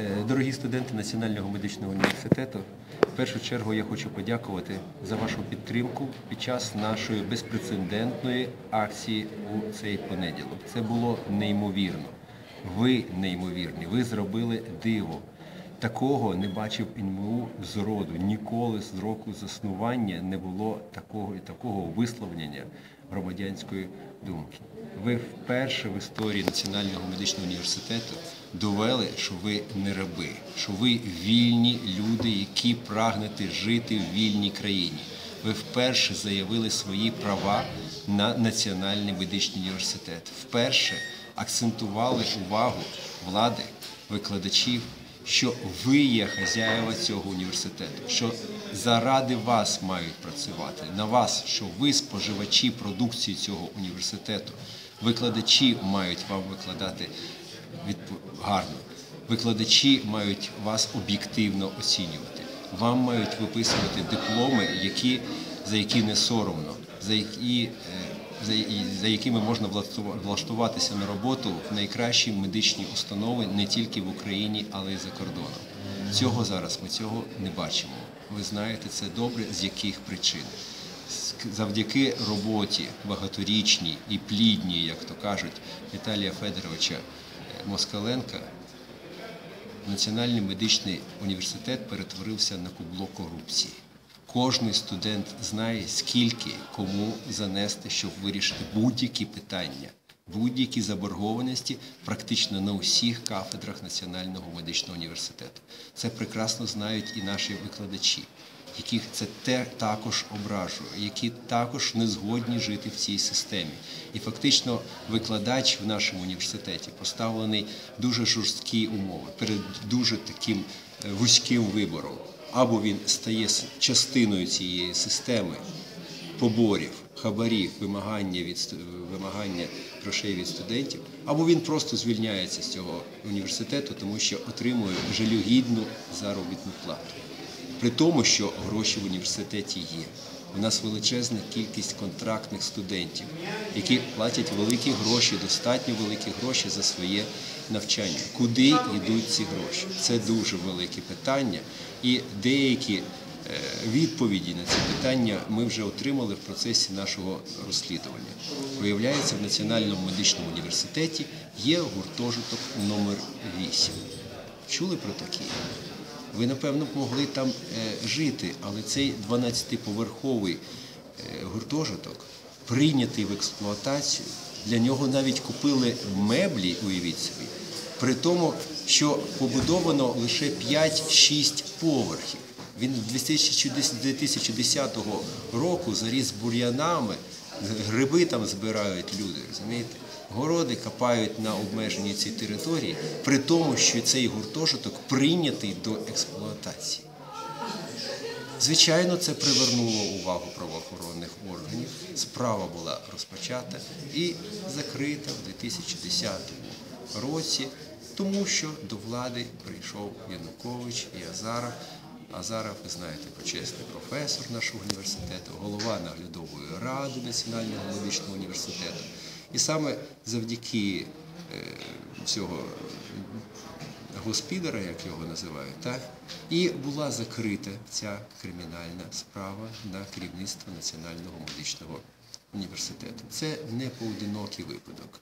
Е, Дорогі студенти Національного медичного університету, в першу чергу я хочу подякувати за вашу підтримку під час нашої безпрецедентної акції у цей понеділок. Це було неймовірно. Ви неймовірні, ви зробили диво. Такого не бачив НМУ з роду. Ніколи з року заснування не було такого і такого висловлення громадянської думки. Ви вперше в історії Національного медичного університету довели, що ви не раби, що ви вільні люди, які прагнете жити в вільній країні. Ви вперше заявили свої права на Національний медичний університет. Вперше акцентували увагу влади, викладачів, що ви є хазяєва цього університету, що заради вас мають працювати, на вас, що ви споживачі продукції цього університету. Викладачі мають вам викладати гарно. Викладачі мають вас об'єктивно оцінювати. Вам мають виписувати дипломи, які, за які не соромно, за, які, е, за, якими можна влаштуватися на роботу в найкращі медичні установи не тільки в Україні, але й за кордоном. Цього зараз ми цього не бачимо. Ви знаєте це добре, з яких причин. Завдяки роботі багаторічній і плідній, як то кажуть, Віталія Федоровича е, Москаленка, Національний медичний університет перетворився на кубло корупції. Кожний студент знає, скільки кому занести, щоб вирішити будь-які питання, будь-які заборгованості практично на усіх кафедрах Національного медичного університету. Це прекрасно знають і наші викладачі, яких це те також ображує, які також не згодні жити в цій системі. І фактично викладач в нашому університеті поставлений дуже жорсткі умови перед дуже таким е, вузьким вибором. Або він стає частиною цієї системи поборів, хабарів, вимагання від вимагання грошей від студентів, або він просто звільняється з цього університету, тому що отримує жалюгідну заробітну плату. При тому, що гроші в університеті є. У нас величезна кількість контрактних студентів, які платять великі гроші, достатньо великі гроші за своє навчання. Куди йдуть ці гроші? Це дуже велике питання, і деякі е, відповіді на ці питання ми вже отримали в процесі нашого розслідування. Виявляється, в Національному медичному університеті є гуртожиток номер 8. Чули про такий? Ви, напевно, могли там е, жити, але цей 12-поверховий е, гуртожиток прийнятий в експлуатацію. Для нього навіть купили меблі, уявіть собі, при тому, що побудовано лише 5-6 поверхів. Він 2010 року заріс бур'янами, гриби там збирають люди, розумієте? Городи копають на обмеженій цій території, при тому, що цей гуртожиток прийнятий до експлуатації. Звичайно, це привернуло увагу правоохоронних органів. Справа була розпочата і закрита в 2010 році, тому що до влади прийшов Янукович і Азаров. Азаров, ви знаєте, почесний професор нашого університету, голова наглядової ради Національного медичного університету. І саме завдяки е, цього госпідера, як його називають, так? і була закрита ця кримінальна справа на керівництво Національного медичного університету. Це не поодинокий випадок.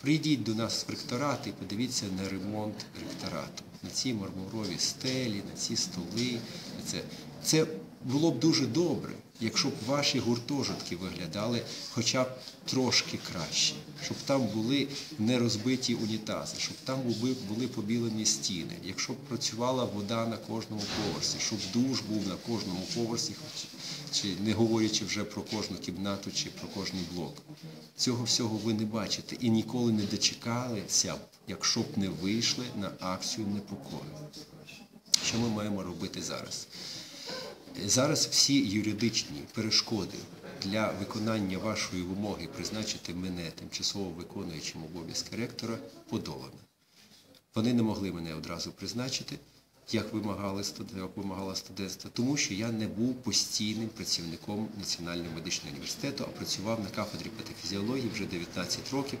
Прийдіть до нас в ректорат і подивіться на ремонт ректорату, на ці мармурові стелі, на ці столи. Це, це було б дуже добре, якщо б ваші гуртожитки виглядали хоча б трошки краще, щоб там були не розбиті унітази, щоб там були, побілені стіни, якщо б працювала вода на кожному поверсі, щоб душ був на кожному поверсі, чи не говорячи вже про кожну кімнату чи про кожний блок. Цього всього ви не бачите і ніколи не дочекалися, б, якщо б не вийшли на акцію непокою. Що ми маємо робити зараз? Зараз всі юридичні перешкоди для виконання вашої вимоги призначити мене тимчасово виконуючим обов'язки ректора подолано. Вони не могли мене одразу призначити, як вимагали як вимагало студентство, тому що я не був постійним працівником Національного медичного університету, а працював на кафедрі патофізіології вже 19 років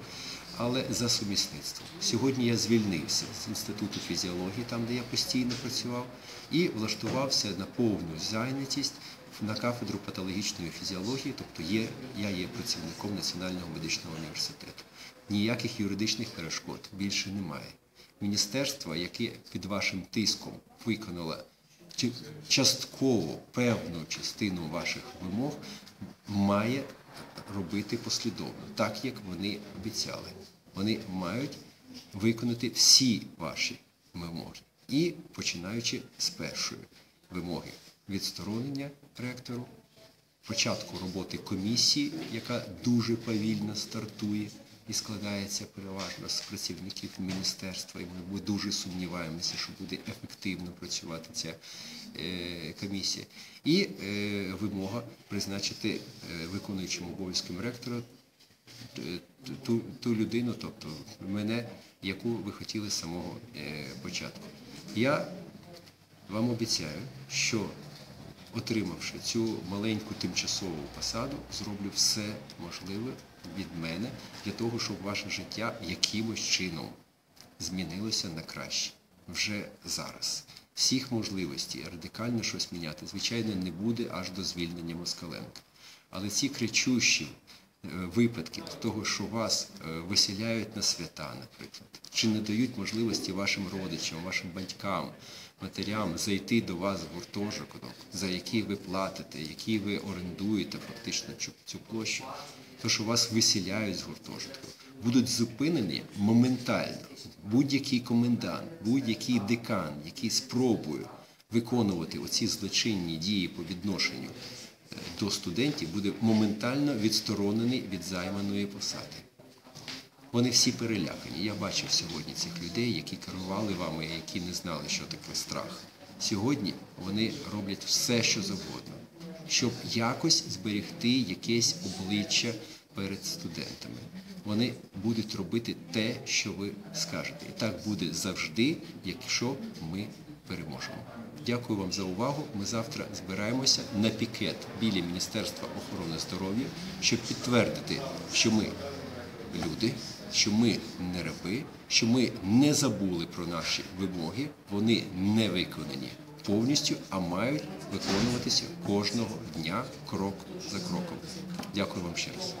але за сумісництвом. Сьогодні я звільнився з інституту фізіології, там де я постійно працював, і влаштувався на повну зайнятість на кафедру патологічної фізіології, тобто є, я є працівником Національного медичного університету. Ніяких юридичних перешкод більше немає. Міністерство, яке під вашим тиском виконало частково певну частину ваших вимог, має робити послідовно, так як вони обіцяли. Вони мають виконати всі ваші вимоги. І починаючи з першої вимоги відсторонення ректору, початку роботи комісії, яка дуже повільно стартує і складається переважно з працівників міністерства. І ми дуже сумніваємося, що буде ефективно працювати ця е, комісія. І е, вимога призначити е, виконуючим обов'язком ректора ту, ту людину, тобто мене, яку ви хотіли з самого початку. Я вам обіцяю, що отримавши цю маленьку тимчасову посаду, зроблю все можливе від мене для того, щоб ваше життя якимось чином змінилося на краще вже зараз. Всіх можливостей радикально щось міняти, звичайно, не буде аж до звільнення Москаленка. Але ці кричущі е, випадки того, що вас е, виселяють на свята, наприклад, чи не дають можливості вашим родичам, вашим батькам, матерям зайти до вас в гуртожиток, за який ви платите, який ви орендуєте фактично цю, цю площу, то що вас виселяють з гуртожитку, будуть зупинені моментально. Будь-який комендант, будь-який декан, який спробує виконувати оці злочинні дії по відношенню е, до студентів, буде моментально відсторонений від займаної посади. Вони всі перелякані. Я бачив сьогодні цих людей, які керували вами, які не знали, що таке страх. Сьогодні вони роблять все, що завгодно, щоб якось зберегти якесь обличчя перед студентами. Вони будуть робити те, що ви скажете. І так буде завжди, якщо ми переможемо. Дякую вам за увагу. Ми завтра збираємося на пікет біля Міністерства охорони здоров'я, щоб підтвердити, що ми люди, що ми не раби, що ми не забули про наші вимоги, вони не виконані повністю, а мають виконуватися кожного дня крок за кроком. Дякую вам ще раз.